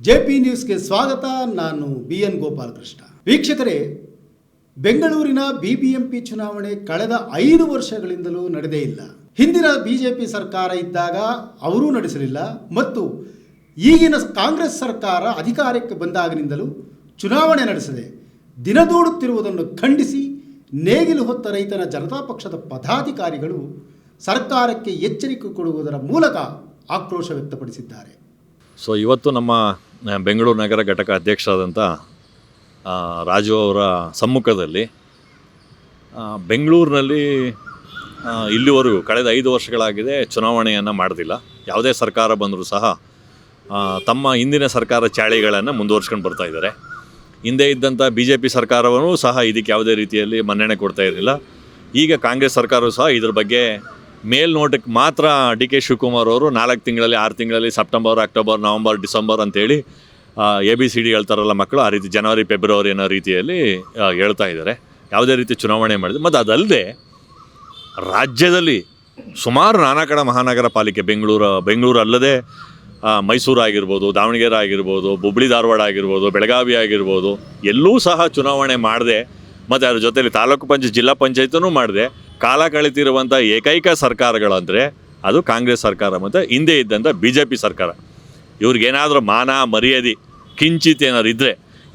J P ನ್ಯೂಸ್ಗೆ ಸ್ವಾಗತ. ನಾನು ಬಿ ಎನ್ ಗೋಪಾಲಕೃಷ್ಣ. ವೀಕ್ಷಕರೇ, ಬೆಂಗಳೂರಿನ ಬಿಬಿಎಂಪಿ ಚುನಾವಣೆ ಕಳೆದ ಐದು ವರ್ಷಗಳಿಂದಲೂ ನಡೆದೇ ಇಲ್ಲ. ಹಿಂದಿನ ಬಿಜೆಪಿ ಸರ್ಕಾರ ಇದ್ದಾಗ ಅವರೂ ನಡೆಸಲಿಲ್ಲ. ಮತ್ತು ಈಗಿನ ಕಾಂಗ್ರೆಸ್ ಸರ್ಕಾರ ಅಧಿಕಾರಕ್ಕೆ ಬಂದಾಗಿನಿಂದಲೂ ಚುನಾವಣೆ ನಡೆಸದೆ ದಿನದೂಡುತ್ತಿರುವುದನ್ನು ಖಂಡಿಸಿ ನೇಗಿಲು ಹೊತ್ತ ರೈತನ ಜನತಾ ಪಕ್ಷದ ಪದಾಧಿಕಾರಿಗಳು ಸರ್ಕಾರಕ್ಕೆ ಎಚ್ಚರಿಕೆ ಕೊಡುವುದರ ಮೂಲಕ ಆಕ್ರೋಶ ವ್ಯಕ್ತಪಡಿಸಿದ್ದಾರೆ. ಸೊ ಇವತ್ತು ನಮ್ಮ ಬೆಂಗಳೂರು ನಗರ ಘಟಕ ಅಧ್ಯಕ್ಷರಾದಂಥ ರಾಜು ಅವರ ಸಮ್ಮುಖದಲ್ಲಿ ಬೆಂಗಳೂರಿನಲ್ಲಿ ಇಲ್ಲಿವರೆಗೂ ಕಳೆದ ಐದು ವರ್ಷಗಳಾಗಿದೆ ಚುನಾವಣೆಯನ್ನು ಮಾಡೋದಿಲ್ಲ. ಯಾವುದೇ ಸರ್ಕಾರ ಬಂದರೂ ಸಹ ತಮ್ಮ ಹಿಂದಿನ ಸರ್ಕಾರ ಚಾಳಿಗಳನ್ನು ಮುಂದುವರ್ಸ್ಕೊಂಡು ಬರ್ತಾ ಇದ್ದಾರೆ. ಹಿಂದೆ ಇದ್ದಂಥ ಬಿ ಜೆ ಪಿ ಸಹ ಇದಕ್ಕೆ ಯಾವುದೇ ರೀತಿಯಲ್ಲಿ ಮನ್ನಣೆ ಕೊಡ್ತಾ ಇರಲಿಲ್ಲ. ಈಗ ಕಾಂಗ್ರೆಸ್ ಸರ್ಕಾರವು ಸಹ ಇದ್ರ ಬಗ್ಗೆ ಮೇಲ್ನೋಟಕ್ಕೆ ಮಾತ್ರ ಡಿ ಕೆ ಶಿವಕುಮಾರ್ ಅವರು ನಾಲ್ಕು ತಿಂಗಳಲ್ಲಿ, ಆರು ತಿಂಗಳಲ್ಲಿ, ಸೆಪ್ಟೆಂಬರ್, ಅಕ್ಟೋಬರ್, ನವಂಬರ್, ಡಿಸೆಂಬರ್ ಅಂತೇಳಿ ಎ ಬಿ ಸಿ ಡಿ ಹೇಳ್ತಾರಲ್ಲ ಮಕ್ಕಳು, ಆ ರೀತಿ ಜನವರಿ, ಫೆಬ್ರವರಿ ಅನ್ನೋ ರೀತಿಯಲ್ಲಿ ಹೇಳ್ತಾ ಇದ್ದಾರೆ. ಯಾವುದೇ ರೀತಿ ಚುನಾವಣೆ ಮಾಡಿದೆ ಮತ್ತು ಅದಲ್ಲದೆ ರಾಜ್ಯದಲ್ಲಿ ಸುಮಾರು ನಾನಾ ಕಡೆ ಮಹಾನಗರ ಪಾಲಿಕೆ, ಬೆಂಗಳೂರು ಬೆಂಗಳೂರು ಅಲ್ಲದೆ ಮೈಸೂರು ಆಗಿರ್ಬೋದು, ದಾವಣಗೆರೆ ಆಗಿರ್ಬೋದು, ಹುಬ್ಳಿ, ಧಾರವಾಡ ಆಗಿರ್ಬೋದು, ಬೆಳಗಾವಿ ಆಗಿರ್ಬೋದು, ಎಲ್ಲೂ ಸಹ ಚುನಾವಣೆ ಮಾಡಿದೆ, ಮತ್ತು ಅದ್ರ ಜೊತೆಯಲ್ಲಿ ತಾಲೂಕು ಪಂಚಾಯತ್, ಜಿಲ್ಲಾ ಪಂಚಾಯತನೂ ಮಾಡದೆ ಕಾಲ ಕಳೀತಿರುವಂಥ ಏಕೈಕ ಸರ್ಕಾರಗಳಂದರೆ ಅದು ಕಾಂಗ್ರೆಸ್ ಸರ್ಕಾರ ಮತ್ತು ಹಿಂದೆ ಇದ್ದಂಥ ಬಿ ಜೆ ಪಿ ಸರ್ಕಾರ ಇವ್ರಿಗೇನಾದರೂ ಮಾನ, ಮರ್ಯಾದೆ, ಕಿಂಚಿತ್ ಏನಾದ್ರು ಇದ್ದರೆ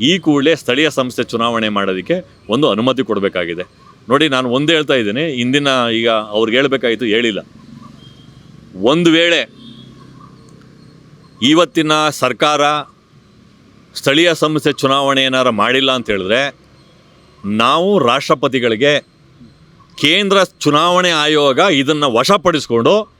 ಈ ಕೂಡಲೇ ಸ್ಥಳೀಯ ಸಂಸ್ಥೆ ಚುನಾವಣೆ ಮಾಡೋದಕ್ಕೆ ಒಂದು ಅನುಮತಿ ಕೊಡಬೇಕಾಗಿದೆ. ನೋಡಿ ನಾನು ಒಂದು ಹೇಳ್ತಾ ಇದ್ದೀನಿ ಇಂದಿನ ಈಗ ಅವ್ರಿಗೆ ಹೇಳಬೇಕಾಯಿತು, ಹೇಳಿಲ್ಲ. ಒಂದು ವೇಳೆ ಇವತ್ತಿನ ಸರ್ಕಾರ ಸ್ಥಳೀಯ ಸಂಸ್ಥೆ ಚುನಾವಣೆ ಏನಾರು ಮಾಡಿಲ್ಲ ಅಂತ ಹೇಳಿದ್ರೆ ನಾವು ರಾಷ್ಟ್ರಪತಿಗಳಿಗೆ ಕೇಂದ್ರ ಚುನಾವಣೆ ಆಯೋಗ ಇದನ್ನು ವಶಪಡಿಸ್ಕೊಂಡು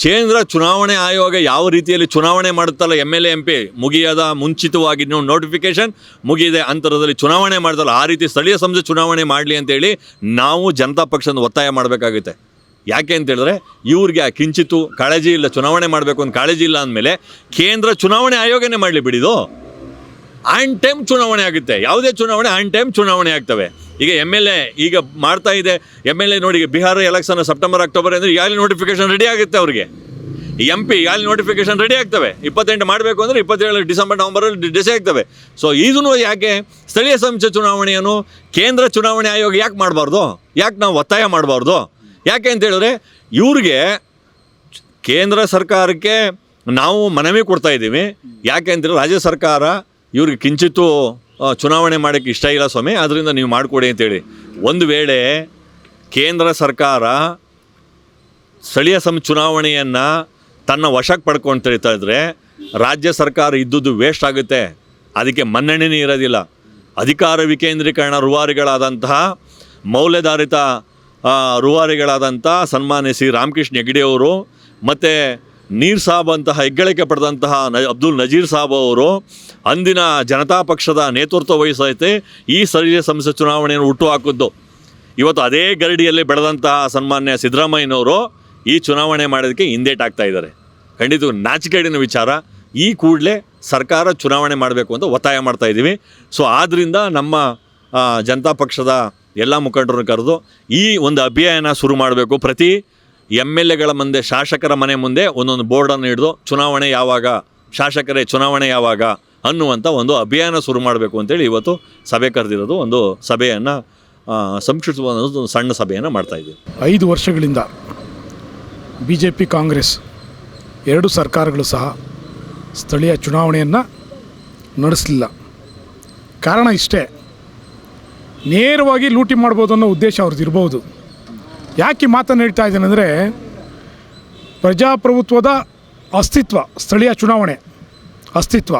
ಕೇಂದ್ರ ಚುನಾವಣೆ ಆಯೋಗ ಯಾವ ರೀತಿಯಲ್ಲಿ ಚುನಾವಣೆ ಮಾಡುತ್ತಲ್ಲ ಎಂ ಎಲ್ ಎ ಎಂ ಮುಗಿಯದ ಮುಂಚಿತವಾಗಿ ನೀವು ನೋಟಿಫಿಕೇಶನ್ ಮುಗಿಯಿದೆ ಅಂತರದಲ್ಲಿ ಚುನಾವಣೆ ಮಾಡ್ತಲ್ಲ ಆ ರೀತಿ ಸ್ಥಳೀಯ ಸಂಸ್ಥೆ ಚುನಾವಣೆ ಮಾಡಲಿ ಅಂತೇಳಿ ನಾವು ಜನತಾ ಪಕ್ಷದ ಒತ್ತಾಯ ಮಾಡಬೇಕಾಗುತ್ತೆ. ಯಾಕೆ ಅಂತೇಳಿದ್ರೆ, ಇವ್ರಿಗೆ ಆ ಕಿಂಚಿತ್ತು ಕಾಳಜಿ ಇಲ್ಲ, ಚುನಾವಣೆ ಮಾಡಬೇಕು ಅಂತ ಕಾಳಜಿ ಇಲ್ಲ ಅಂದಮೇಲೆ ಕೇಂದ್ರ ಚುನಾವಣೆ ಆಯೋಗನೇ ಮಾಡಲಿ ಬಿಡಿದು. ಆನ್ ಟೈಮ್ ಚುನಾವಣೆ ಆಗುತ್ತೆ. ಯಾವುದೇ ಚುನಾವಣೆ ಆನ್ ಟೈಮ್ ಚುನಾವಣೆ ಆಗ್ತವೆ. ಈಗ ಎಂ ಎಲ್ ಎ ಈಗ ಮಾಡ್ತಾ ಇದೆ. ಎಂ ಎಲ್ ಎ ನೋಡಿ ಬಿಹಾರ ಎಲೆಕ್ಷನ್ ಸೆಪ್ಟೆಂಬರ್ ಅಕ್ಟೋಬರ್ ಅಂದರೆ ಯಾವ ನೋಟಿಫಿಕೇಶನ್ ರೆಡಿ ಆಗುತ್ತೆ ಅವ್ರಿಗೆ? ಎಂ ಪಿ ಯಾವ ನೋಟಿಫಿಕೇಶನ್ ರೆಡಿ ಆಗ್ತವೆ? ಇಪ್ಪತ್ತೆಂಟು ಮಾಡಬೇಕು ಅಂದರೆ ಇಪ್ಪತ್ತೇಳು ಡಿಸೆಂಬರ್ ನವಂಬರಲ್ಲಿ ಡಿಸೆ ಆಗ್ತವೆ. ಸೊ ಇದನ್ನು ಯಾಕೆ ಸ್ಥಳೀಯ ಸಂಸ್ಥೆ ಚುನಾವಣೆಯನ್ನು ಕೇಂದ್ರ ಚುನಾವಣೆ ಆಯೋಗ ಯಾಕೆ ಮಾಡಬಾರ್ದು? ಯಾಕೆ ನಾವು ಒತ್ತಾಯ ಮಾಡಬಾರ್ದು? ಯಾಕೆ ಅಂತೇಳಿದ್ರೆ ಇವ್ರಿಗೆ ಕೇಂದ್ರ ಸರ್ಕಾರಕ್ಕೆ ನಾವು ಮನವಿ ಕೊಡ್ತಾ ಇದ್ದೀವಿ. ಯಾಕೆ ಅಂತೇಳಿ ರಾಜ್ಯ ಸರ್ಕಾರ ಇವ್ರಿಗೆ ಕಿಂಚಿತ್ತು ಚುನಾವಣೆ ಮಾಡೋಕ್ಕೆ ಇಷ್ಟ ಇಲ್ಲ ಸ್ವಾಮಿ ಅದರಿಂದ ನೀವು ಮಾಡಿಕೊಡಿ ಅಂತೇಳಿ. ಒಂದು ವೇಳೆ ಕೇಂದ್ರ ಸರ್ಕಾರ ಸ್ಥಳೀಯ ಸಂ ಚುನಾವಣೆಯನ್ನು ತನ್ನ ವಶಕ್ಕೆ ಪಡ್ಕೊಳ್ತಾ ಇದ್ದರೆ ರಾಜ್ಯ ಸರ್ಕಾರ ಇದ್ದುದು ವೇಸ್ಟ್ ಆಗುತ್ತೆ. ಅದಕ್ಕೆ ಮನ್ನಣೆನೇ ಇರೋದಿಲ್ಲ. ಅಧಿಕಾರ ವಿಕೇಂದ್ರೀಕರಣ ರೂವಾರಿಗಳಾದಂತಹ, ಮೌಲ್ಯಧಾರಿತ ರೂವಾರಿಗಳಾದಂಥ ಸನ್ಮಾನ್ಯ ಶ್ರೀ ರಾಮಕೃಷ್ಣ ಹೆಗ್ಡೆಯವರು ಮತ್ತು ನೀರ್ ಸಾಬ್ ಅಂತಹ ಹೆಗ್ಗಳಿಕೆ ಪಡೆದಂತಹ ನ ಅಬ್ದುಲ್ ನಜೀರ್ ಸಾಬ್ ಅವರು ಅಂದಿನ ಜನತಾ ಪಕ್ಷದ ನೇತೃತ್ವ ವಹಿಸೈತೆ, ಈ ಸ್ಥಳೀಯ ಸಂಸ್ಥೆ ಚುನಾವಣೆಯನ್ನು ಹುಟ್ಟು ಹಾಕಿದ್ದು. ಇವತ್ತು ಅದೇ ಗರಡಿಯಲ್ಲಿ ಬೆಳೆದಂತಹ ಸನ್ಮಾನ್ಯ ಸಿದ್ದರಾಮಯ್ಯನವರು ಈ ಚುನಾವಣೆ ಮಾಡೋದಕ್ಕೆ ಹಿಂದೇಟಾಗ್ತಾ ಇದ್ದಾರೆ. ಖಂಡಿತ ನಾಚಿಕೆಡಿನ ವಿಚಾರ. ಈ ಕೂಡಲೇ ಸರ್ಕಾರ ಚುನಾವಣೆ ಮಾಡಬೇಕು ಅಂತ ಒತ್ತಾಯ ಮಾಡ್ತಾ ಇದ್ದೀವಿ. ಸೊ ಆದ್ದರಿಂದ ನಮ್ಮ ಜನತಾ ಪಕ್ಷದ ಎಲ್ಲ ಮುಖಂಡರನ್ನು ಕರೆದು ಈ ಒಂದು ಅಭಿಯಾನ ಶುರು ಮಾಡಬೇಕು. ಪ್ರತಿ ಎಂ ಎಲ್ ಎಗಳ ಮುಂದೆ, ಶಾಸಕರ ಮನೆ ಮುಂದೆ ಒಂದೊಂದು ಬೋರ್ಡನ್ನು ಹಿಡಿದು ಚುನಾವಣೆ ಯಾವಾಗ, ಶಾಸಕರೇ ಚುನಾವಣೆ ಯಾವಾಗ ಅನ್ನುವಂಥ ಒಂದು ಅಭಿಯಾನ ಶುರು ಮಾಡಬೇಕು ಅಂತೇಳಿ ಇವತ್ತು ಸಭೆ ಕರೆದಿರೋದು ಒಂದು ಸಭೆಯನ್ನು ಸಂಕ್ಷಿಪ್ತವಾದ ಒಂದು ಸಣ್ಣ ಸಭೆಯನ್ನು ಮಾಡ್ತಾ ಇದ್ದೀವಿ. ಐದು ವರ್ಷಗಳಿಂದ ಬಿ ಜೆ ಪಿ ಕಾಂಗ್ರೆಸ್ ಎರಡು ಸರ್ಕಾರಗಳು ಸಹ ಸ್ಥಳೀಯ ಚುನಾವಣೆಯನ್ನು ನಡೆಸಲಿಲ್ಲ. ಕಾರಣ ಇಷ್ಟೇ, ನೇರವಾಗಿ ಲೂಟಿ ಮಾಡ್ಬೋದು ಅನ್ನೋ ಉದ್ದೇಶ ಅವ್ರದ್ದು ಇರ್ಬೋದು. ಯಾಕೆ ಮಾತನ್ನು ಹೇಳ್ತಾ ಇದ್ದೇನೆ ಅಂದರೆ ಪ್ರಜಾಪ್ರಭುತ್ವದ ಅಸ್ತಿತ್ವ, ಸ್ಥಳೀಯ ಚುನಾವಣೆ ಅಸ್ತಿತ್ವ.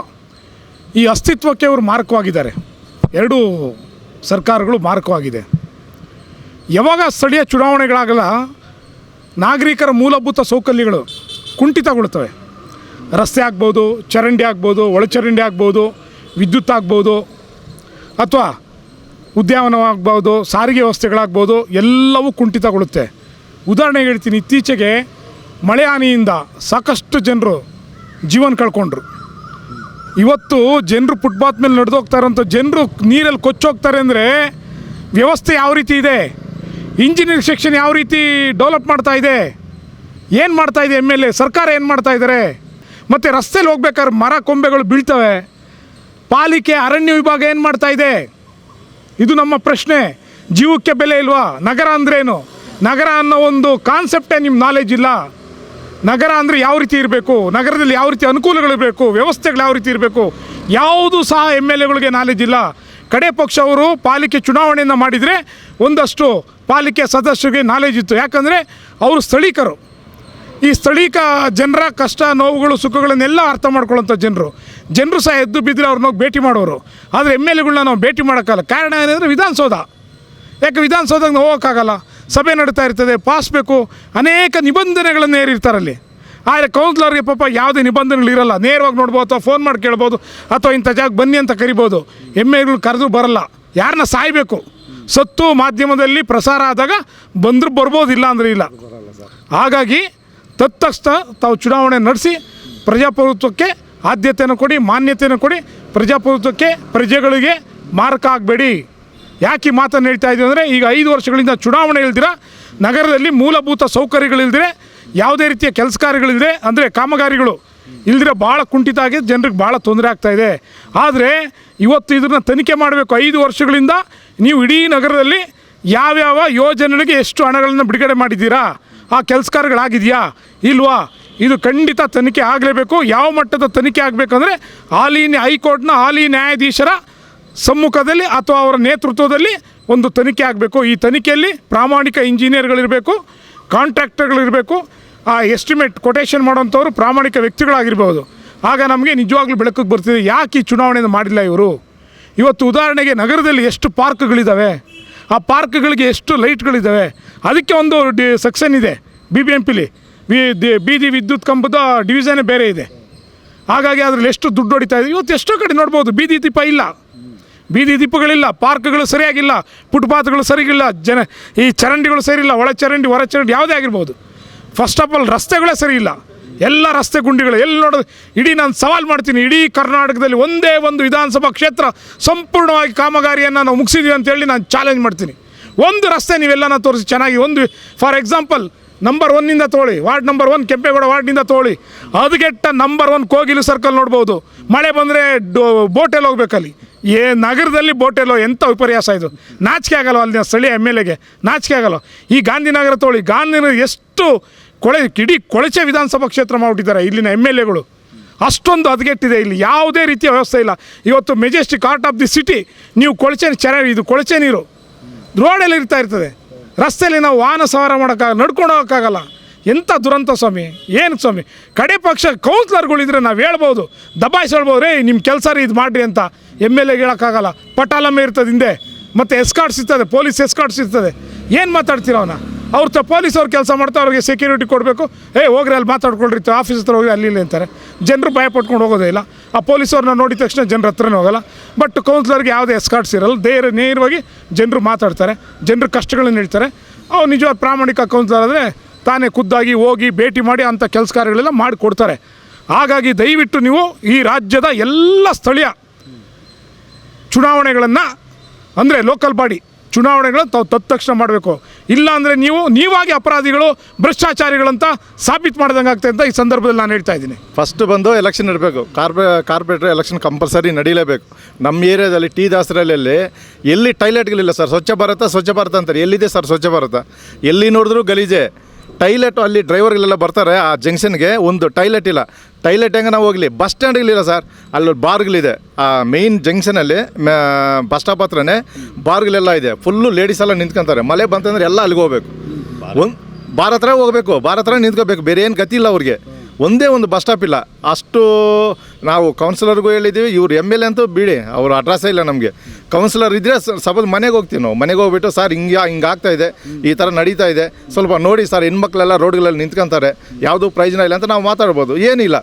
ಈ ಅಸ್ತಿತ್ವಕ್ಕೆ ಅವರು ಮಾರಕವಾಗಿದ್ದಾರೆ. ಎರಡೂ ಸರ್ಕಾರಗಳು ಮಾರಕವಾಗಿದೆ. ಯಾವಾಗ ಸ್ಥಳೀಯ ಚುನಾವಣೆಗಳಾಗಲ್ಲ ನಾಗರಿಕರ ಮೂಲಭೂತ ಸೌಕರ್ಯಗಳು ಕುಂಠಿತಗೊಳ್ತವೆ ರಸ್ತೆ ಆಗ್ಬೋದು, ಚರಂಡಿ ಆಗ್ಬೋದು, ಒಳಚರಂಡಿ ಆಗ್ಬೋದು, ವಿದ್ಯುತ್ ಆಗ್ಬೋದು, ಅಥವಾ ಉದ್ಯಾನವನ ಆಗ್ಬೋದು ಸಾರಿಗೆ ವ್ಯವಸ್ಥೆಗಳಾಗ್ಬೋದು, ಎಲ್ಲವೂ ಕುಂಠಿತಗೊಳ್ಳುತ್ತೆ. ಉದಾಹರಣೆಗೆ ಹೇಳ್ತೀನಿ, ಇತ್ತೀಚೆಗೆ ಮಳೆ ಹಾನಿಯಿಂದ ಸಾಕಷ್ಟು ಜನರು ಜೀವನ ಕಳ್ಕೊಂಡ್ರು. ಇವತ್ತು ಜನರು ಫುಟ್ಪಾತ್ ಮೇಲೆ ನಡೆದೋಗ್ತಾ ಇರೋಂಥ ಜನರು ನೀರಲ್ಲಿ ಕೊಚ್ಚೋಗ್ತಾರೆ ಅಂದರೆ ವ್ಯವಸ್ಥೆ ಯಾವ ರೀತಿ ಇದೆ? ಇಂಜಿನಿಯರಿಂಗ್ ಸೆಕ್ಷನ್ ಯಾವ ರೀತಿ ಡೆವಲಪ್ ಮಾಡ್ತಾ ಇದೆ? ಏನು ಮಾಡ್ತಾ ಇದೆ ಎಂ ಎಲ್ ಎ ಸರ್ಕಾರ ಏನು ಮಾಡ್ತಾ ಇದ್ದಾರೆ ಮತ್ತು ರಸ್ತೆಯಲ್ಲಿ ಹೋಗ್ಬೇಕಾದ್ರೆ ಮರ ಕೊಂಬೆಗಳು ಬೀಳ್ತವೆ. ಪಾಲಿಕೆ ಅರಣ್ಯ ವಿಭಾಗ ಏನು ಮಾಡ್ತಾ ಇದೆ? ಇದು ನಮ್ಮ ಪ್ರಶ್ನೆ. ಜೀವಕ್ಕೆ ಬೆಲೆ ಇಲ್ವಾ? ನಗರ ಅಂದ್ರೇನು? ನಗರ ಅನ್ನೋ ಒಂದು ಕಾನ್ಸೆಪ್ಟೇ ನಿಮ್ಮ ನಾಲೆಜ್ ಇಲ್ಲ. ನಗರ ಅಂದರೆ ಯಾವ ರೀತಿ ಇರಬೇಕು? ನಗರದಲ್ಲಿ ಯಾವ ರೀತಿ ಅನುಕೂಲಗಳಿರಬೇಕು ವ್ಯವಸ್ಥೆಗಳು ಯಾವ ರೀತಿ ಇರಬೇಕು? ಯಾವುದೂ ಸಹ ಎಂ ಎಲ್ ಎಗಳಿಗೆ ನಾಲೆಜ್ ಇಲ್ಲ. ಕಡೆ ಪಕ್ಷ ಅವರು ಪಾಲಿಕೆ ಚುನಾವಣೆಯನ್ನು ಮಾಡಿದರೆ ಒಂದಷ್ಟು ಪಾಲಿಕೆ ಸದಸ್ಯರಿಗೆ ನಾಲೆಜ್ ಇತ್ತು. ಯಾಕಂದರೆ ಅವರು ಸ್ಥಳೀಕರು. ಈ ಸ್ಥಳೀಕ ಜನರ ಕಷ್ಟ, ನೋವುಗಳು, ಸುಖಗಳನ್ನೆಲ್ಲ ಅರ್ಥ ಮಾಡ್ಕೊಳ್ಳೋಂಥ ಜನರು. ಜನರು ಸಹ ಎದ್ದು ಬಿದ್ದರೆ ಅವ್ರನ್ನ ಹೋಗಿ ಭೇಟಿ ಮಾಡೋರು. ಆದರೆ ಎಂ ಎಲ್ ಎಗಳನ್ನ ನಾವು ಭೇಟಿ ಮಾಡೋಕ್ಕಲ್ಲ ಕಾರಣ ಏನಂದರೆ ವಿಧಾನಸೌಧ. ಯಾಕೆ ವಿಧಾನಸೌಧಕ್ಕೆ ನಾವು ಹೋಗೋಕ್ಕಾಗಲ್ಲ? ಸಭೆ ನಡೀತಾ ಇರ್ತದೆ, ಪಾಸ್ ಬೇಕು. ಅನೇಕ ನಿಬಂಧನೆಗಳನ್ನು ಏರಿರ್ತಾರಲ್ಲಿ ಆದರೆ ಕೌನ್ಸಿಲರ್ಗೆ ಪಾಪ ಯಾವುದೇ ನಿಬಂಧನೆಗಳಿರಲ್ಲ ನೇರವಾಗಿ ನೋಡ್ಬೋದು ಅಥವಾ ಫೋನ್ ಮಾಡಿ ಕೇಳ್ಬೋದು ಅಥವಾ ಇಂಥ ಜಾಗ ಬನ್ನಿ ಅಂತ ಕರಿಬೋದು. ಎಂ ಎಲ್ಗಳು ಕರೆದು ಬರಲ್ಲ. ಯಾರನ್ನ ಸಾಯಬೇಕು? ಸತ್ತು ಮಾಧ್ಯಮದಲ್ಲಿ ಪ್ರಸಾರ ಆದಾಗ ಬಂದರೂ ಬರ್ಬೋದಿಲ್ಲ ಅಂದರೆ ಇಲ್ಲ. ಹಾಗಾಗಿ ತತ್ತಕ್ಷಣ ತಾವು ಚುನಾವಣೆ ನಡೆಸಿ ಪ್ರಜಾಪ್ರಭುತ್ವಕ್ಕೆ ಆದ್ಯತೆಯನ್ನು ಕೊಡಿ, ಮಾನ್ಯತೆಯನ್ನು ಕೊಡಿ, ಪ್ರಜಾಪ್ರಭುತ್ವಕ್ಕೆ, ಪ್ರಜೆಗಳಿಗೆ ಮಾರಕ ಆಗಬೇಡಿ. ಯಾಕೆ ಮಾತನ್ನು ಹೇಳ್ತಾ ಇದ್ದೀವಿ ಅಂದರೆ, ಈಗ ಐದು ವರ್ಷಗಳಿಂದ ಚುನಾವಣೆ ಇಲ್ದಿರ, ನಗರದಲ್ಲಿ ಮೂಲಭೂತ ಸೌಕರ್ಯಗಳಿಲ್ದಿರೆ, ಯಾವುದೇ ರೀತಿಯ ಕೆಲಸ ಕಾರ್ಯಗಳಿಲ್ಲದೆ ಅಂದರೆ ಕಾಮಗಾರಿಗಳು ಇಲ್ದಿರ ಭಾಳ ಕುಂಠಿತ ಆಗಿ ಜನರಿಗೆ ಭಾಳ ತೊಂದರೆ ಆಗ್ತಾ ಇದೆ. ಆದರೆ ಇವತ್ತು ಇದನ್ನು ತನಿಖೆ ಮಾಡಬೇಕು ಐದು ವರ್ಷಗಳಿಂದ, ನೀವು ಇಡೀ ನಗರದಲ್ಲಿ ಯಾವ್ಯಾವ ಯೋಜನೆಗಳಿಗೆ ಎಷ್ಟು ಹಣಗಳನ್ನು ಬಿಡುಗಡೆ ಮಾಡಿದ್ದೀರಾ? ಆ ಕೆಲಸ ಕಾರ್ಯಗಳಾಗಿದೆಯಾ? ಇಲ್ವಾ? ಇದು ಖಂಡಿತ ತನಿಖೆ ಆಗಲೇಬೇಕು. ಯಾವ ಮಟ್ಟದ ತನಿಖೆ ಆಗಬೇಕಂದ್ರೆ ಹಾಲಿ ಹೈಕೋರ್ಟ್ನ ಹಾಲಿ ನ್ಯಾಯಾಧೀಶರ ಸಮ್ಮುಖದಲ್ಲಿ ಅಥವಾ ಅವರ ನೇತೃತ್ವದಲ್ಲಿ ಒಂದು ತನಿಖೆ ಆಗಬೇಕು. ಈ ತನಿಖೆಯಲ್ಲಿ ಪ್ರಾಮಾಣಿಕ ಇಂಜಿನಿಯರ್ಗಳಿರಬೇಕು, ಕಾಂಟ್ರಾಕ್ಟರ್ಗಳಿರಬೇಕು, ಆ ಎಸ್ಟಿಮೇಟ್ ಕೊಟೇಷನ್ ಮಾಡೋಂಥವ್ರು ಪ್ರಾಮಾಣಿಕ ವ್ಯಕ್ತಿಗಳಾಗಿರ್ಬೋದು. ಆಗ ನಮಗೆ ನಿಜವಾಗ್ಲೂ ಬೆಳಕಿಗೆ ಬರ್ತಿದೆ. ಯಾಕೆ ಈ ಚುನಾವಣೆಯನ್ನು ಮಾಡಿಲ್ಲ ಇವರು? ಇವತ್ತು ಉದಾಹರಣೆಗೆ ನಗರದಲ್ಲಿ ಎಷ್ಟು ಪಾರ್ಕ್ಗಳಿದ್ದಾವೆ ಆ ಪಾರ್ಕ್ಗಳಿಗೆ ಎಷ್ಟು ಲೈಟ್ಗಳಿದ್ದಾವೆ ಅದಕ್ಕೆ ಒಂದು ಡಿ ಸೆಕ್ಷನ್ ಇದೆ. ಬಿ ಬಿ ಎಂ ಬೀದಿ ವಿದ್ಯುತ್ ಕಂಬದ ಡಿವಿಷನ್ ಬೇರೆ ಇದೆ. ಹಾಗಾಗಿ ಅದರಲ್ಲಿ ಎಷ್ಟು ದುಡ್ಡು ಹೊಡಿತಾ ಇದೆ. ಇವತ್ತು ಎಷ್ಟೋ ಕಡೆ ನೋಡ್ಬೋದು, ಬೀದಿ ದೀಪ ಇಲ್ಲ. ಬೀದಿ ದೀಪಗಳಿಲ್ಲ, ಪಾರ್ಕ್ಗಳು ಸರಿಯಾಗಿಲ್ಲ, ಫುಟ್ಪಾತ್ಗಳು ಸರಿಗಿಲ್ಲ, ಜನ ಈ ಚರಂಡಿಗಳು ಸರಿಯಿಲ್ಲ, ಒಳ ಚರಂಡಿ, ಹೊರ ಚರಂಡಿ ಯಾವುದೇ ಆಗಿರ್ಬೋದು. ಫಸ್ಟ್ ಆಫ್ ಆಲ್ ರಸ್ತೆಗಳೇ ಸರಿಯಿಲ್ಲ. ಎಲ್ಲ ರಸ್ತೆ ಗುಂಡಿಗಳು, ಎಲ್ಲಿ ನೋಡೋದು ಇಡೀ ನಾನು ಸವಾಲ್ ಮಾಡ್ತೀನಿ, ಇಡೀ ಕರ್ನಾಟಕದಲ್ಲಿ ಒಂದೇ ಒಂದು ವಿಧಾನಸಭಾ ಕ್ಷೇತ್ರ ಸಂಪೂರ್ಣವಾಗಿ ಕಾಮಗಾರಿಯನ್ನು ನಾವು ಮುಗಿಸಿದ್ವಿ ಅಂತೇಳಿ ನಾನು ಚಾಲೆಂಜ್ ಮಾಡ್ತೀನಿ. ಒಂದು ರಸ್ತೆ ನೀವೆಲ್ಲನ ತೋರಿಸಿ ಚೆನ್ನಾಗಿ, ಒಂದು ಫಾರ್ ಎಕ್ಸಾಂಪಲ್ ನಂಬರ್ ಒನ್ನಿಂದ ತೋಳಿ. ವಾರ್ಡ್ ನಂಬರ್ ಒನ್ ಕೆಂಪೇಗೌಡ ವಾರ್ಡ್ನಿಂದ ತೋಳಿ. ಹದಗೆಟ್ಟ ನಂಬರ್ ಒನ್ ಕೋಗಿಲು ಸರ್ಕಲ್ ನೋಡ್ಬೋದು. ಮಳೆ ಬಂದರೆ ಬೋಟೆಲ್ಲಿ ಹೋಗ್ಬೇಕಲ್ಲಿ. ಏ ನಗರದಲ್ಲಿ ಬೋಟೆಲ್ಲೋ ಎಂಥ ವಿಪರ್ಯಾಸ ಇದು. ನಾಚಿಕೆ ಆಗಲ್ಲ ಅಲ್ಲಿನ ಸ್ಥಳೀಯ ಎಂ ಎಲ್ ಎಗೆ? ನಾಚಿಕೆ ಆಗಲ್ಲ ಈ ಗಾಂಧಿನಗರ ತೋಳಿ ಗಾಂಧಿನಗರ ಎಷ್ಟು ಕೊಳೆ, ಇಡೀ ಕೊಳಚೆ ವಿಧಾನಸಭಾ ಕ್ಷೇತ್ರ ಮಾಡಿಬಿಟ್ಟಿದ್ದಾರೆ ಇಲ್ಲಿನ ಎಂ ಎಲ್ ಎಗಳು. ಅಷ್ಟೊಂದು ಹದಗೆಟ್ಟಿದೆ ಇಲ್ಲಿ. ಯಾವುದೇ ರೀತಿಯ ವ್ಯವಸ್ಥೆ ಇಲ್ಲ. ಇವತ್ತು Majestic art of the city ನೀವು ಕೊಳಚೆ ಚರ ಇದು ಕೊಳಚೆ ನೀರು. ರೋಡಲ್ಲಿ ಇರ್ತಾ ಇರ್ತದೆ. ರಸ್ತೆಯಲ್ಲಿ ನಾವು ವಾಹನ ಸವಾರ ಮಾಡೋಕ್ಕಾಗಲ್ಲ ನಡ್ಕೊಂಡು ಹೋಗೋಕ್ಕಾಗಲ್ಲ. ಎಂಥ ದುರಂತ ಸ್ವಾಮಿ, ಏನು ಸ್ವಾಮಿ? ಕಡೆ ಪಕ್ಷ ಕೌನ್ಸಿಲರ್ಗಳಿದ್ರೆ ನಾವು ಹೇಳ್ಬೋದು, ದಬಾಯಿಸಿ ಹೇಳ್ಬೋದು ರೇ ನಿಮ್ಮ ಕೆಲಸ ರೀ, ಇದು ಮಾಡಿರಿ ಅಂತ. ಎಂ ಎಲ್ ಎಗೆ ಹೇಳೋಕ್ಕಾಗಲ್ಲ. ಪಟಾಲಮ್ಮೆ ಇರ್ತದೆ ಹಿಂದೆ. ಮತ್ತು ಎಸ್ಕಾರ್ಟ್ಸ್ ಇರ್ತದೆ ಪೊಲೀಸ್ ಎಸ್ಕಾರ್ಟ್ಸ್ ಇರ್ತದೆ ಏನು ಮಾತಾಡ್ತೀರ ಅವನ? ಅವ್ರ ತ ಪೊಲೀಸ್ ಅವ್ರು ಕೆಲಸ ಮಾಡ್ತಾ ಅವ್ರಿಗೆ ಸೆಕ್ಯೂರಿಟಿ ಕೊಡಬೇಕು. ಏ, ಹೋಗ್ರಿ, ಅಲ್ಲಿ ಮಾತಾಡ್ಕೊಳ್ರಿ ಆಫೀಸ್ ಹತ್ರ ಹೋಗಿ ಅಲ್ಲಿ ಅಂತಾರೆ. ಜನರು ಭಯ ಪಟ್ಕೊಂಡು ಹೋಗೋದೇ ಇಲ್ಲ. ಆ ಪೊಲೀಸವ್ರನ್ನ ನೋಡಿದ ತಕ್ಷಣ ಜನರ ಹತ್ರನೇ ಹೋಗಲ್ಲ. ಬಟ್ ಕೌನ್ಸಿಲರ್ಗೆ ಯಾವುದೇ ಎಸ್ಕಾರ್ಟ್ಸ್ ಇರಲ್ಲ. ಧೈರ್ಯ ನೇರವಾಗಿ ಜನರು ಮಾತಾಡ್ತಾರೆ. ಜನರು ಕಷ್ಟಗಳನ್ನ ಹೇಳ್ತಾರೆ. ಅವ್ರು ನಿಜವಾದ ಪ್ರಾಮಾಣಿಕ ಕೌನ್ಸಿಲರ್ ಆದರೆ ತಾನೇ ಖುದ್ದಾಗಿ ಹೋಗಿ ಭೇಟಿ ಮಾಡಿ ಅಂಥ ಕೆಲಸ ಕಾರ್ಯಗಳೆಲ್ಲ ಮಾಡಿಕೊಡ್ತಾರೆ ಹಾಗಾಗಿ ದಯವಿಟ್ಟು ನೀವು ಈ ರಾಜ್ಯದ ಎಲ್ಲ ಸ್ಥಳೀಯ ಚುನಾವಣೆಗಳನ್ನು, ಅಂದರೆ ಲೋಕಲ್ ಬಾಡಿ ಚುನಾವಣೆಗಳನ್ನು ತಾವು ತತ್ಕ್ಷಣ ಮಾಡಬೇಕು. ಇಲ್ಲ ಅಂದರೆ ನೀವು, ನೀವಾಗಿ ಅಪರಾಧಿಗಳು, ಭ್ರಷ್ಟಾಚಾರಿಗಳಂತ ಸಾಬೀತು ಮಾಡ್ದಂಗೆ ಆಗ್ತದೆ ಅಂತ ಈ ಸಂದರ್ಭದಲ್ಲಿ ನಾನು ಹೇಳ್ತಾ ಇದ್ದೀನಿ. ಫಸ್ಟ್ ಬಂದು ಎಲೆಕ್ಷನ್ ಇಡಬೇಕು ಕಾರ್ಪೊ ಕಾರ್ಪೊರೇಟರ್ ಎಲೆಕ್ಷನ್ ಕಂಪಲ್ಸರಿ ನಡೀಲೇಬೇಕು. ನಮ್ಮ ಏರಿಯಾದಲ್ಲಿ ಟಿ ದಾಸರಲ್ಲಿ ಎಲ್ಲಿ ಟಾಯ್ಲೆಟ್ಗಳಿಲ್ಲ ಸರ್ ಸ್ವಚ್ಛ ಭಾರತ ಸ್ವಚ್ಛ ಭಾರತ ಅಂತಾರೆ. ಎಲ್ಲಿದೆ ಸರ್ ಸ್ವಚ್ಛ ಭಾರತ? ಎಲ್ಲಿ ನೋಡಿದ್ರು ಗಲೀಜೆ. ಟೈಲೆಟು ಅಲ್ಲಿ ಡ್ರೈವರ್ಗಳೆಲ್ಲ ಬರ್ತಾರೆ ಆ ಜಂಕ್ಷನ್ಗೆ. ಒಂದು ಟೈಲೆಟ್ ಇಲ್ಲ. ಟೈಲೆಟ್ ಹೆಂಗೆ ನಾವು ಹೋಗಲಿ? ಬಸ್ ಸ್ಟ್ಯಾಂಡ್ಗಳಿಲ್ಲ ಸರ್. ಅಲ್ಲಿ ಬಾರ್ಗಳಿದೆ. ಆ ಮೇಯ್ನ್ ಜಂಕ್ಷನಲ್ಲಿ ಬಸ್ ಸ್ಟಾಪ್ ಹತ್ರನೇ ಬಾರ್ಗಳೆಲ್ಲ ಇದೆ. ಫುಲ್ಲು ಲೇಡೀಸ್ ಎಲ್ಲ ನಿಂತ್ಕೊಂತಾರೆ. ಮಳೆ ಬಂತಂದ್ರೆ ಎಲ್ಲ ಅಲ್ಲಿಗೆ ಹೋಗ್ಬೇಕು. ಒಂದು ಬಾರ್ ಹತ್ರ ಹೋಗ್ಬೇಕು. ಬಾರ್ ಹತ್ರ ನಿಂತ್ಕೋಬೇಕು. ಬೇರೆ ಏನು ಗತಿ ಇಲ್ಲ ಅವ್ರಿಗೆ. ಒಂದೇ ಒಂದು ಬಸ್ ಸ್ಟಾಪ್ ಇಲ್ಲ. ಅಷ್ಟು ನಾವು ಕೌನ್ಸಿಲರ್ಗೂ ಹೇಳಿದ್ದೀವಿ. ಇವ್ರು ಎಂ ಎಲ್ ಎ ಅಂತೂ ಬಿಡಿ. ಅವ್ರ ಅಡ್ರೆಸ್ಸೇ ಇಲ್ಲ ನಮಗೆ. ಕೌನ್ಸಿಲರ್ ಇದ್ದರೆ ಸಪೋಸ್ ಮನೆಗೆ ಹೋಗ್ತೀವಿ ನಾವು. ಮನೆಗೆ ಹೋಗ್ಬಿಟ್ಟು, ಸರ್ ಹಿಂಗೆ ಹಿಂಗೆ ಆಗ್ತಾ ಇದೆ. ಈ ಥರ ನಡೀತಾ ಇದೆ. ಸ್ವಲ್ಪ ನೋಡಿ ಸರ್, ಹೆಣ್ಮಕ್ಳೆಲ್ಲ ರೋಡ್ಗಳಲ್ಲಿ ನಿಂತ್ಕೊಂತಾರೆ. ಯಾವುದೂ ಪ್ರಯೋಜನ ಇಲ್ಲ ಅಂತ ನಾವು ಮಾತಾಡ್ಬೋದು. ಏನಿಲ್ಲ.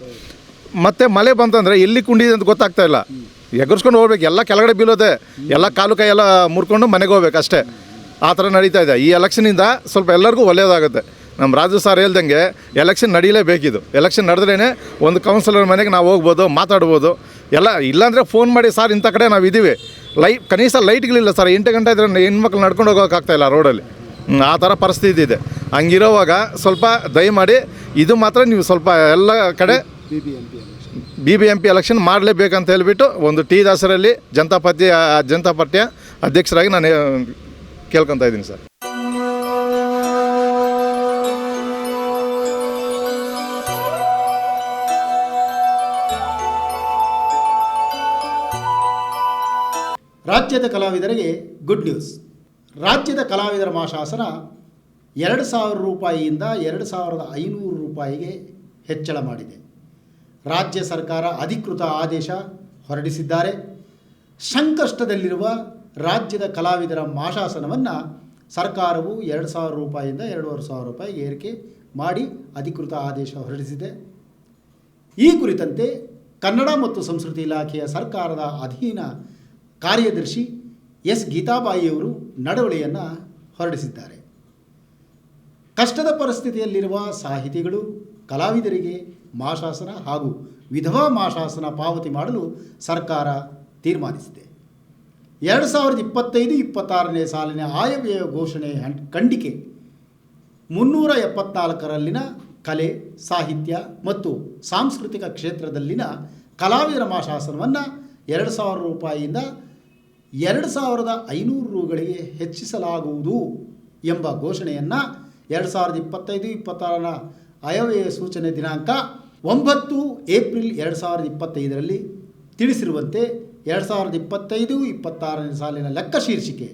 ಮತ್ತೆ ಮಳೆ ಬಂತಂದರೆ ಎಲ್ಲಿ ಕುಂಡಿದೆ ಅಂತ ಗೊತ್ತಾಗ್ತಾ ಇಲ್ಲ. ಎಗರ್ಸ್ಕೊಂಡು ಹೋಗ್ಬೇಕು. ಎಲ್ಲ ಕೆಳಗಡೆ ಬೀಳೋದೆ. ಎಲ್ಲ ಕಾಲು ಕೈ ಎಲ್ಲ ಮುರ್ಕೊಂಡು ಮನೆಗೆ ಹೋಗ್ಬೇಕು ಅಷ್ಟೇ. ಆ ಥರ ನಡೀತಾ ಇದೆ. ಈ ಎಲೆಕ್ಷನಿಂದ ಸ್ವಲ್ಪ ಎಲ್ಲರಿಗೂ ಒಳ್ಳೆಯದಾಗುತ್ತೆ ನಮ್ಮ ರಾಜು ಸರ್ ಹೇಳ್ದಂಗೆ ಎಲೆಕ್ಷನ್ ನಡೀಲೇಬೇಕಿದು. ಎಲೆಕ್ಷನ್ ನಡೆದ್ರೇ ಒಂದು ಕೌನ್ಸಿಲರ್ ಮನೆಗೆ ನಾವು ಹೋಗ್ಬೋದು, ಮಾತಾಡ್ಬೋದು. ಎಲ್ಲ ಇಲ್ಲಾಂದರೆ ಫೋನ್ ಮಾಡಿ, ಸರ್, ಇಂಥ ಕಡೆ ನಾವು ಇದ್ದೀವಿ ಲೈ ಕನಿಷ್ಠ ಲೈಟ್ಗಳಿಲ್ಲ ಸರ್. ಎಂಟು ಗಂಟೆ ಇದ್ರೆ ಹೆಣ್ಮಕ್ಳು ನಡ್ಕೊಂಡು ಹೋಗೋಕ್ಕಾಗ್ತಾಯಿಲ್ಲ ರೋಡಲ್ಲಿ ಆ ಥರ ಪರಿಸ್ಥಿತಿ ಇದೆ. ಹಂಗಿರೋವಾಗ ಸ್ವಲ್ಪ ದಯಮಾಡಿ ಇದು ಮಾತ್ರ ನೀವು ಸ್ವಲ್ಪ ಎಲ್ಲ ಕಡೆ B B M P election ಮಾಡಲೇಬೇಕಂತ ಹೇಳಿಬಿಟ್ಟು ಒಂದು ಟಿ ದಾಸರಲ್ಲಿ ಜನತಾ ಪಾರ್ಟಿ ಜನತಾ ಪಾರ್ಟಿಯ ಅಧ್ಯಕ್ಷರಾಗಿ ನಾನು ಕೇಳ್ಕೊತಾ ಇದ್ದೀನಿ ಸರ್. ರಾಜ್ಯದ ಕಲಾವಿದರಿಗೆ ಗುಡ್ ನ್ಯೂಸ್ ರಾಜ್ಯದ ಕಲಾವಿದರ ಮಾಶಾಸನ ಎರಡು ಸಾವಿರ ರೂಪಾಯಿಯಿಂದ ಎರಡು ಸಾವಿರದ ಐನೂರು ರೂಪಾಯಿಗೆ ಹೆಚ್ಚಳ ಮಾಡಿದೆ. ರಾಜ್ಯ ಸರ್ಕಾರ ಅಧಿಕೃತ ಆದೇಶ ಹೊರಡಿಸಿದ್ದಾರೆ. ಸಂಕಷ್ಟದಲ್ಲಿರುವ ರಾಜ್ಯದ ಕಲಾವಿದರ ಮಾಶಾಸನವನ್ನು ಸರ್ಕಾರವು ಎರಡು ಸಾವಿರ ರೂಪಾಯಿಯಿಂದ ಎರಡೂವರೆ ಸಾವಿರ ರೂಪಾಯಿಗೆ ಏರಿಕೆ ಮಾಡಿ ಅಧಿಕೃತ ಆದೇಶ ಹೊರಡಿಸಿದೆ. ಈ ಕುರಿತಂತೆ ಕನ್ನಡ ಮತ್ತು ಸಂಸ್ಕೃತಿ ಇಲಾಖೆಯ ಸರ್ಕಾರದ ಅಧೀನ ಕಾರ್ಯದರ್ಶಿ ಎಸ್. ಗೀತಾಬಾಯಿಯವರು ನಡವಳಿಯನ್ನು ಹೊರಡಿಸಿದ್ದಾರೆ. ಕಷ್ಟದ ಪರಿಸ್ಥಿತಿಯಲ್ಲಿರುವ ಸಾಹಿತಿಗಳು, ಕಲಾವಿದರಿಗೆ ಮಾಶಾಸನ ಹಾಗೂ ವಿಧವಾ ಮಾಶಾಸನ ಪಾವತಿ ಮಾಡಲು ಸರ್ಕಾರ ತೀರ್ಮಾನಿಸಿದೆ. ಎರಡು ಸಾವಿರದ ಇಪ್ಪತ್ತೈದು ಇಪ್ಪತ್ತಾರನೇ ಸಾಲಿನ ಆಯವ್ಯಯ ಘೋಷಣೆ ಖಂಡಿಕೆ ಮುನ್ನೂರ ಎಪ್ಪತ್ನಾಲ್ಕರಲ್ಲಿನ ಕಲೆ, ಸಾಹಿತ್ಯ ಮತ್ತು ಸಾಂಸ್ಕೃತಿಕ ಕ್ಷೇತ್ರದಲ್ಲಿನ ಕಲಾವಿದರ ಮಾಶಾಸನವನ್ನು ಎರಡು ಸಾವಿರ ರೂಪಾಯಿಯಿಂದ ಎರಡು ಸಾವಿರದ ಐನೂರು ರೂಗಳಿಗೆ ಹೆಚ್ಚಿಸಲಾಗುವುದು ಎಂಬ ಘೋಷಣೆಯನ್ನು ಎರಡು ಸಾವಿರದ ಇಪ್ಪತ್ತೈದು ಇಪ್ಪತ್ತಾರರ ಆಯವ್ಯಯ ಸೂಚನೆ ದಿನಾಂಕ ಒಂಬತ್ತು ಏಪ್ರಿಲ್ ಎರಡು ಸಾವಿರದ ಇಪ್ಪತ್ತೈದರಲ್ಲಿ ತಿಳಿಸಿರುವಂತೆ ಎರಡು ಸಾವಿರದ ಇಪ್ಪತ್ತೈದು, ಇಪ್ಪತ್ತಾರನೇ ಸಾಲಿನ ಲೆಕ್ಕ ಶೀರ್ಷಿಕೆ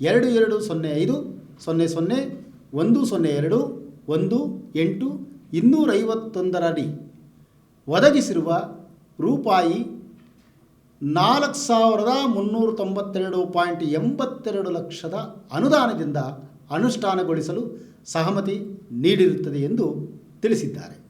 ಎರಡು ಎರಡು ಸೊನ್ನೆ ಐದು, ಸೊನ್ನೆ ಸೊನ್ನೆ, ಒಂದು ಸೊನ್ನೆ ಎರಡು, ಒಂದು ಎಂಟು ಇನ್ನೂರೈವತ್ತೊಂದರಡಿ ಒದಗಿಸಿರುವ ರೂಪಾಯಿ ನಾಲ್ಕು ಸಾವಿರದ ಮುನ್ನೂರ ತೊಂಬತ್ತೆರಡು ಪಾಯಿಂಟ್ ಎಂಬತ್ತೆರಡು ಲಕ್ಷದ ಅನುದಾನದಿಂದ ಅನುಷ್ಠಾನಗೊಳಿಸಲು ಸಹಮತಿ ನೀಡಿರುತ್ತದೆ ಎಂದು ತಿಳಿಸಿದ್ದಾರೆ.